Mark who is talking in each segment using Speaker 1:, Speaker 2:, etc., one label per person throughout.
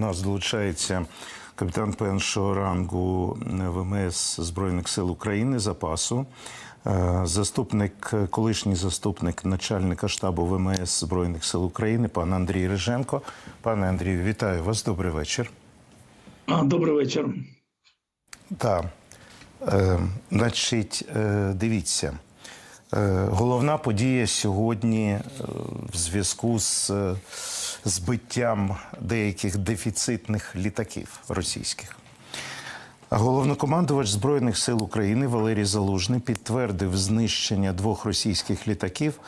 Speaker 1: У нас долучається капітан першого рангу ВМС Збройних сил України запасу, е, заступник, колишній заступник начальника штабу ВМС Збройних сил України, пан Андрій Риженко. Пане Андрію, вітаю вас. Добрий вечір.
Speaker 2: Добрий вечір.
Speaker 1: Так, е, значить, е, дивіться. Е, Головна подія сьогодні е, в зв'язку з е, збиттям деяких дефіцитних літаків російських. Головнокомандувач Збройних сил України Валерій Залужний підтвердив знищення двох російських літаків.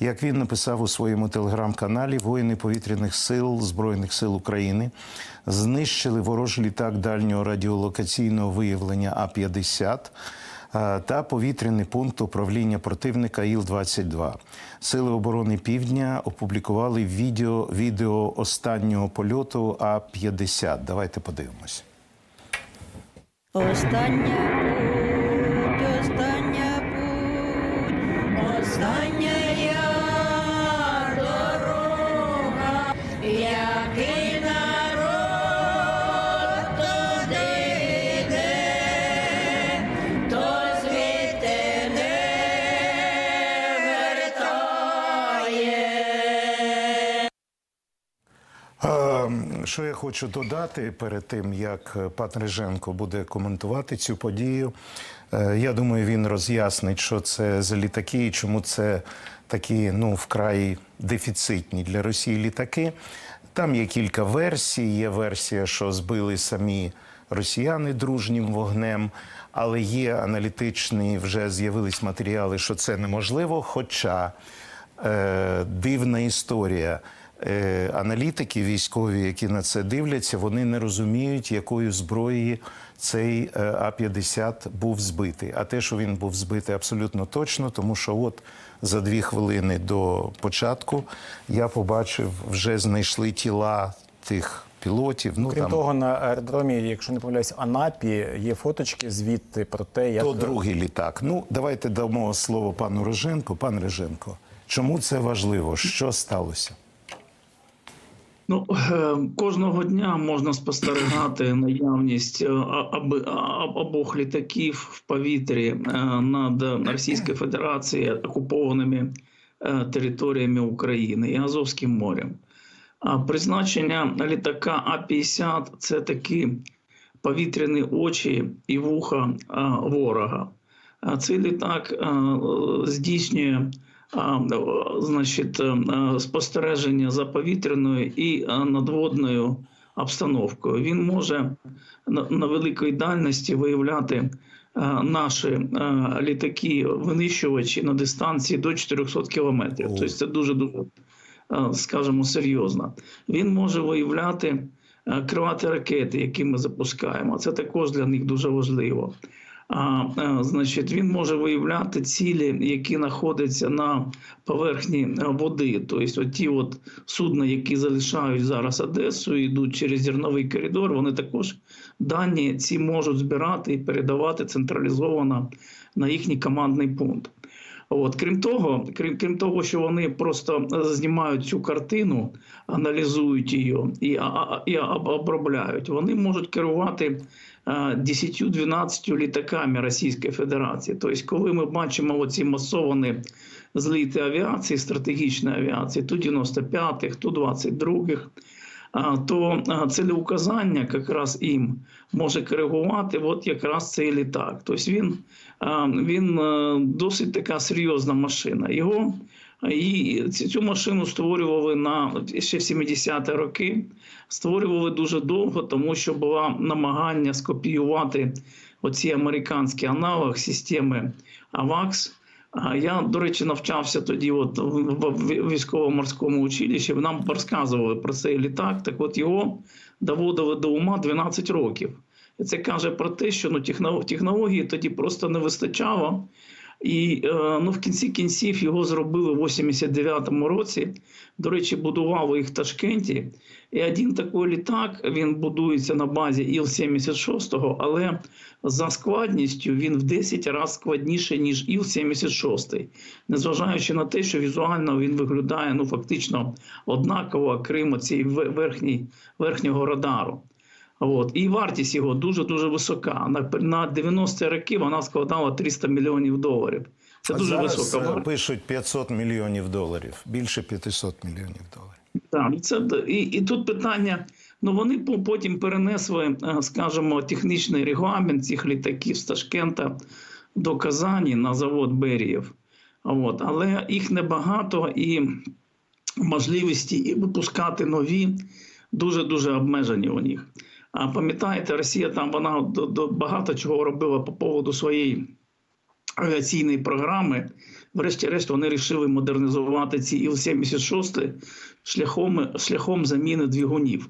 Speaker 1: Як він написав у своєму телеграм-каналі, воїни повітряних сил Збройних сил України знищили ворожий літак дальнього радіолокаційного виявлення А-50 е, та повітряний пункт управління противника Іл-22. Сили оборони Півдня опублікували відео, відео останнього польоту А-50. Давайте подивимось.
Speaker 3: Остання
Speaker 1: Що я хочу додати перед тим, як е, пан Риженко буде коментувати цю подію. Е, Я думаю, він роз'яснить, що це за літаки і чому це такі ну, вкрай дефіцитні для Росії літаки. Там є кілька версій. Є версія, що збили самі росіяни дружнім вогнем, але є аналітичні, вже з'явились матеріали, що це неможливо. Хоча е, дивна історія. Е, аналітики військові, які на це дивляться, вони не розуміють, якою зброєю цей е, А-50 був збитий. А те, що він був збитий абсолютно точно, тому що от за дві хвилини до початку я побачив, вже знайшли тіла тих пілотів. Ну,
Speaker 4: Крім
Speaker 1: там,
Speaker 4: того, на аеродромі, якщо не помиляюсь, Анапі є фоточки звідти про те, як
Speaker 1: то другий літак. Ну, давайте дамо слово пану Реженко. Пан Реженко, чому це важливо? Що сталося?
Speaker 2: Ну е, кожного дня можна спостерігати наявність е, обох літаків в повітрі е, над Російською Федерацією окупованими е, територіями України і Азовським морем. А призначення літака А-50 це такі повітряні очі і вуха ворога. Цей літак здійснює значить, е, спостереження за повітряною і е, надводною обстановкою. Він може на, великій дальності виявляти е, наші е, літаки винищувачі на дистанції до 400 кілометрів. Тобто це дуже дуже скажімо, серйозно. Він може виявляти е, крилаті ракети, які ми запускаємо. Це також для них дуже важливо. А, е, значить, він може виявляти цілі, які знаходяться на поверхні е, води. Тобто, ті от судна, які залишають зараз Одесу, йдуть через зерновий коридор, вони також дані ці можуть збирати і передавати централізовано на їхній командний пункт. От крім того, крім, крім того, що вони просто знімають цю картину, аналізують її і, і обробляють, вони можуть керувати е, 10-12 літаками Російської Федерації. Тобто, коли ми бачимо оці масовані зліти авіації, стратегічної авіації, ту 95-х, ту 22-х, а, то целеуказання якраз їм може коригувати от якраз цей літак. Тобто він, він досить така серйозна машина. Його і цю машину створювали на ще в 70-ті роки. Створювали дуже довго, тому що було намагання скопіювати оці американські аналог системи AVAX. Я, до речі, навчався тоді от в військово-морському училищі. Нам розказували про цей літак. Так от його доводили до ума 12 років. І це каже про те, що ну, технології тоді просто не вистачало. І е, ну, в кінці кінців його зробили в 89-му році. До речі, будували їх в Ташкенті. І один такий літак він будується на базі Іл-76, але за складністю він в 10 разів складніший, ніж Іл-76. Незважаючи на те, що візуально він виглядає ну, фактично однаково, крім цієї верхній, верхнього радару. От. І вартість його дуже-дуже висока. На, на 90-ті роки вона складала 300 мільйонів доларів. Це
Speaker 1: А
Speaker 2: дуже
Speaker 1: зараз
Speaker 2: висока
Speaker 1: е,
Speaker 2: вартість.
Speaker 1: пишуть 500 мільйонів доларів, більше 500 мільйонів доларів.
Speaker 2: Так, ну це і, і тут питання. Ну вони по- потім перенесли, е, скажімо, технічний регламент цих літаків з Ташкента до Казані на завод Берієв. От. Але їх небагато і можливості і випускати нові дуже дуже обмежені у них. А пам'ятаєте, Росія там вона до, до багато чого робила по поводу своєї авіаційної програми. Врешті-решт вони вирішили модернізувати ці Іл-76 шляхом, шляхом заміни двигунів.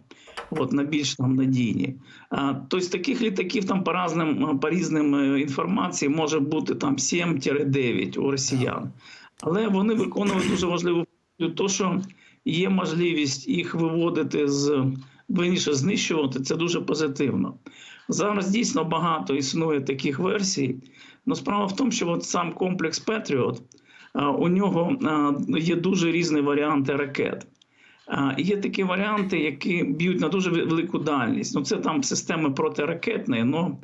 Speaker 2: От, на більш там надійні. А, тобто таких літаків там по разним, по різним е, інформації може бути там 7-9 у росіян. Але вони виконують дуже важливу функцію, то що є можливість їх виводити з виніше знищувати, це дуже позитивно. Зараз дійсно багато існує таких версій. Но справа в тому, що от сам комплекс Петріот у нього є дуже різні варіанти ракет. Є такі варіанти, які б'ють на дуже велику дальність. Ну, це там системи протиракетні. Ну,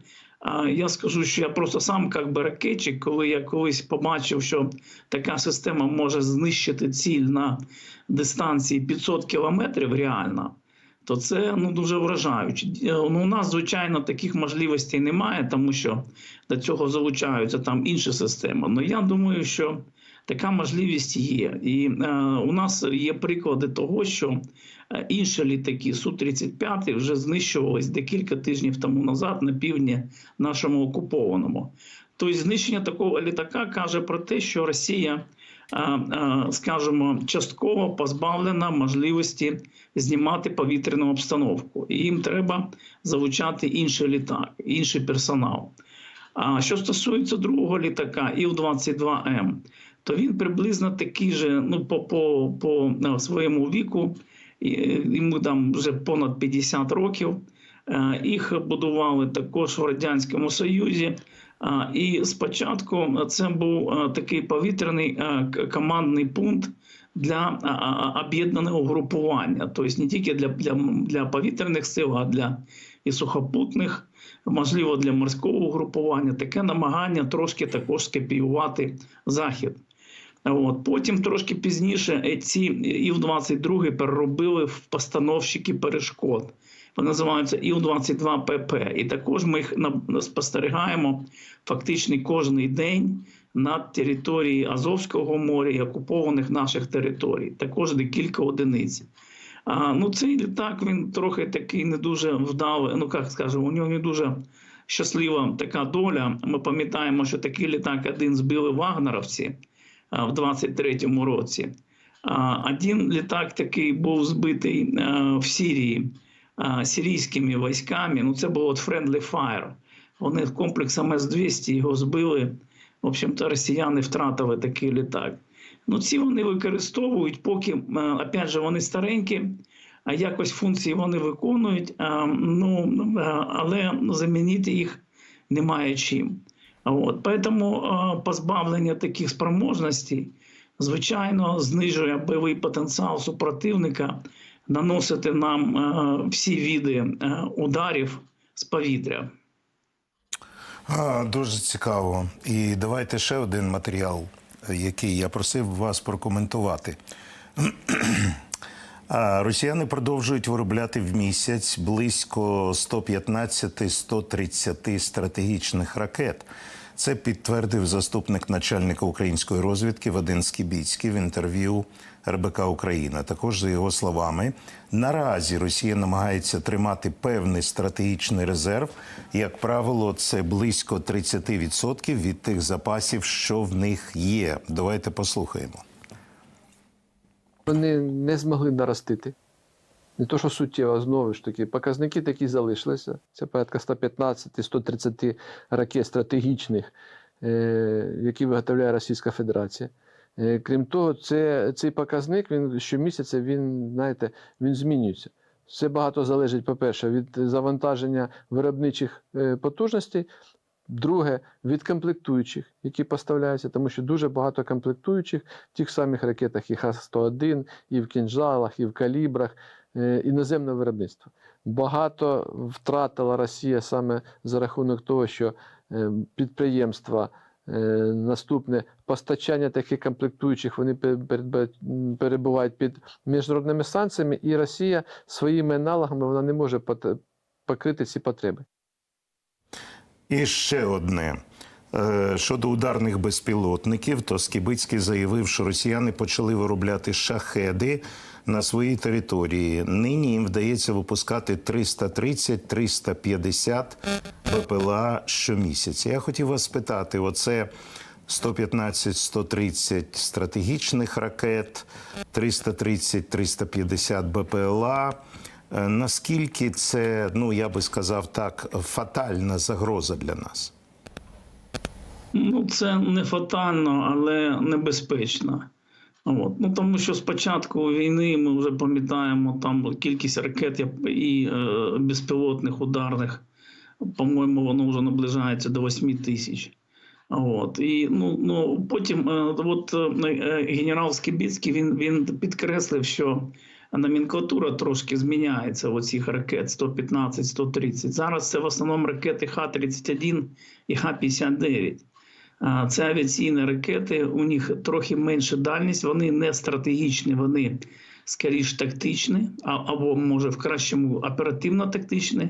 Speaker 2: я скажу, що я просто сам як би ракетчик, коли я колись побачив, що така система може знищити ціль на дистанції 500 кілометрів реально, то це ну, дуже вражаюче. Е, Ну, у нас, звичайно, таких можливостей немає, тому що до цього залучаються там інші системи. Але я думаю, що така можливість є. І е, у нас є приклади того, що е, інші літаки Су-35 вже знищувались декілька тижнів тому назад на півдні нашому окупованому. Тобто знищення такого літака каже про те, що Росія, скажімо, частково позбавлена можливості знімати повітряну обстановку. І їм треба залучати інший літак, інший персонал. А що стосується другого літака Іл-22М, то він приблизно такий же, ну, по, по, по е, своєму віку, йому там вже понад 50 років. Е, Їх будували також в Радянському Союзі. І спочатку це був е, такий повітряний е, командний пункт для об'єднаного групування, тобто не тільки для, для, для повітряних сил, а для і сухопутних, можливо, для морського групування. Таке намагання трошки також скопіювати захід. От. Потім трошки пізніше е, ці Іл-22 переробили в постановщики перешкод. Вони називаються Іл-22ПП. І також ми їх спостерігаємо фактично кожен день на території Азовського моря і окупованих наших територій. Також декілька одиниць. А, ну, цей літак він трохи такий не дуже вдалий. Ну, як скажемо, у нього не дуже щаслива така доля. Ми пам'ятаємо, що такий літак один збили вагнеровці в 23-му році. А, Один літак такий був збитий в Сирії сирійськими військами. Ну, це був от Friendly Fire. Вони комплексом С-200 його збили. В общем-то, росіяни втратили такий літак. Ну, ці вони використовують, поки, е, опять же, вони старенькі, а якось функції вони виконують, ну, е, але замінити їх немає чим. От. Тому е, позбавлення таких спроможностей, звичайно, знижує бойовий потенціал супротивника наносити нам всі види е, ударів з повітря.
Speaker 1: Дуже цікаво. І давайте ще один матеріал, який я просив вас прокоментувати. Росіяни продовжують виробляти в місяць близько 115-130 стратегічних ракет. Це підтвердив заступник начальника української розвідки Вадим Скібіцький в інтерв'ю РБК Україна. Також за його словами, наразі Росія намагається тримати певний стратегічний резерв. Як правило, це близько 30% від тих запасів, що в них є. Давайте послухаємо.
Speaker 5: Вони не змогли наростити. Не то, що суттєво, знову ж таки, показники такі залишилися. Це порядка 115-130 ракет стратегічних е, які виготовляє Російська Федерація. Е, Крім того, це, цей показник він щомісяця він, знаєте, він змінюється. Це багато залежить, по-перше, від завантаження виробничих е, потужностей. Друге, від комплектуючих, які поставляються, тому що дуже багато комплектуючих в тих самих ракетах і Х-101, і в кінжалах, і в калібрах е, іноземного виробництва. Багато втратила Росія саме за рахунок того, що е, підприємства е, наступне постачання таких комплектуючих вони перебувають під міжнародними санкціями, і Росія своїми аналогами вона не може покрити ці потреби.
Speaker 1: І ще одне. Е, Щодо ударних безпілотників, то Скібицький заявив, що росіяни почали виробляти шахеди на своїй території. Нині їм вдається випускати 330-350 БПЛА щомісяця. Я хотів вас спитати: оце 115-130 стратегічних ракет, 330-350 БПЛА. Е, Наскільки це, ну я би сказав так, фатальна загроза для нас?
Speaker 2: Ну, це не фатально, але небезпечно. От. Ну, тому що з початку війни ми вже пам'ятаємо там кількість ракет і е, безпілотних ударних, по-моєму, воно вже наближається до 8 тисяч. От. І, ну, ну, потім е, от, е, генерал Скібіцький він, він підкреслив, що номенклатура трошки зміняється у цих ракет 115-130. Зараз це в основному ракети Х-31 і Х-59. Це авіаційні ракети, у них трохи менша дальність, вони не стратегічні, вони скоріш тактичні, або, може, в кращому оперативно-тактичні.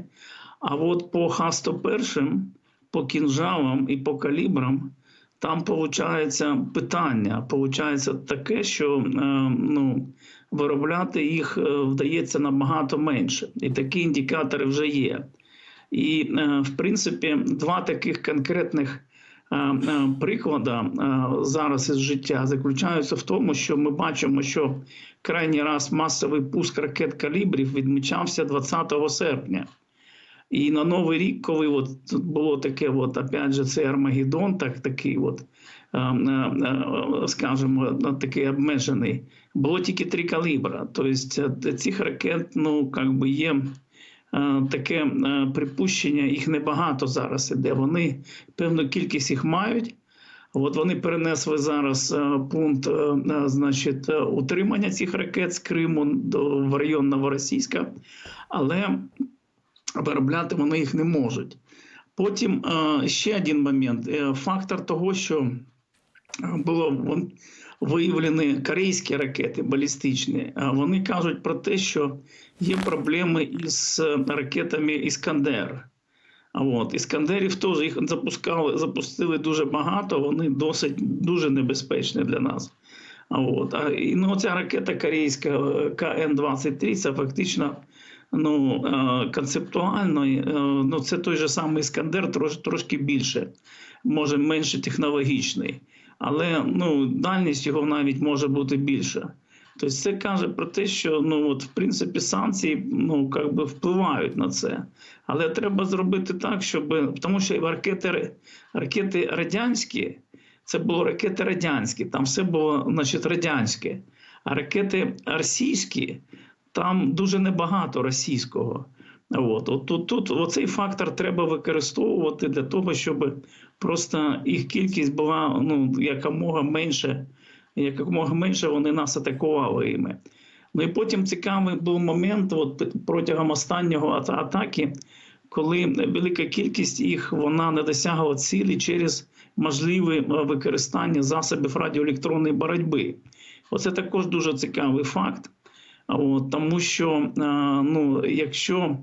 Speaker 2: А от по Х-101, по кінжалам і по калібрам, там виходить питання. Получається таке, що е, ну, виробляти їх е, вдається набагато менше. І такі індикатори вже є. І, е, в принципі, два таких конкретних приклади зараз із життя заключаються в тому, що ми бачимо, що крайній раз масовий пуск ракет калібрів відмічався 20 серпня. І на Новий рік, коли от було таке, от, опять же, цей Армагеддон, так, такий от, скажімо, такий обмежений, було тільки три калібра. Тобто е, цих ракет, ну, як би є е, таке е, припущення, їх небагато зараз іде. Вони певну кількість їх мають. От вони перенесли зараз пункт значить, утримання цих ракет з Криму до в район Новоросійська, але виробляти вони їх не можуть. Потім е, ще один момент: Е, фактор того, що е, було виявлені корейські ракети балістичні, вони кажуть про те, що є проблеми із ракетами Іскандер. От іскандерів теж їх запускали, запустили дуже багато. Вони досить дуже небезпечні для нас. От а ну ця ракета корейська е, КН-23, це фактично ну е, концептуально. е, Ну це той же самий іскандер, трош, трошки більше, може менше технологічний, але ну дальність його навіть може бути більша. Тобто це каже про те, що ну от в принципі санкції ну як би впливають на це, але треба зробити так, щоб тому, що ракети, ракети радянські, це було ракети радянські, там все було значить радянське. А ракети російські, там дуже небагато російського. От, от тут, тут оцей фактор треба використовувати для того, щоб просто їх кількість була ну якомога менше якомога менше вони нас атакували іми. Ну і потім цікавий був момент, от протягом останнього ата- атаки, коли велика кількість їх вона не досягла цілі через можливе е, використання засобів радіоелектронної боротьби. Оце також дуже цікавий факт. От, тому що е, ну, якщо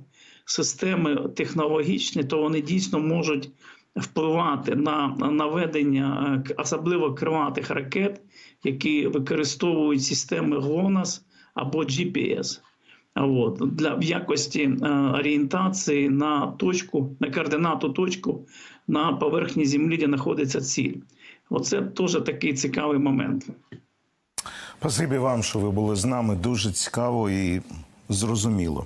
Speaker 2: системи технологічні, то вони дійсно можуть впливати на наведення е, особливо крилатих ракет, які використовують системи ГЛОНАСС або GPS. От, для в якості е, орієнтації на точку, на координату точку на поверхні землі, де знаходиться ціль. Оце теж такий цікавий момент.
Speaker 1: Спасибі вам, що ви були з нами. Дуже цікаво і зрозуміло.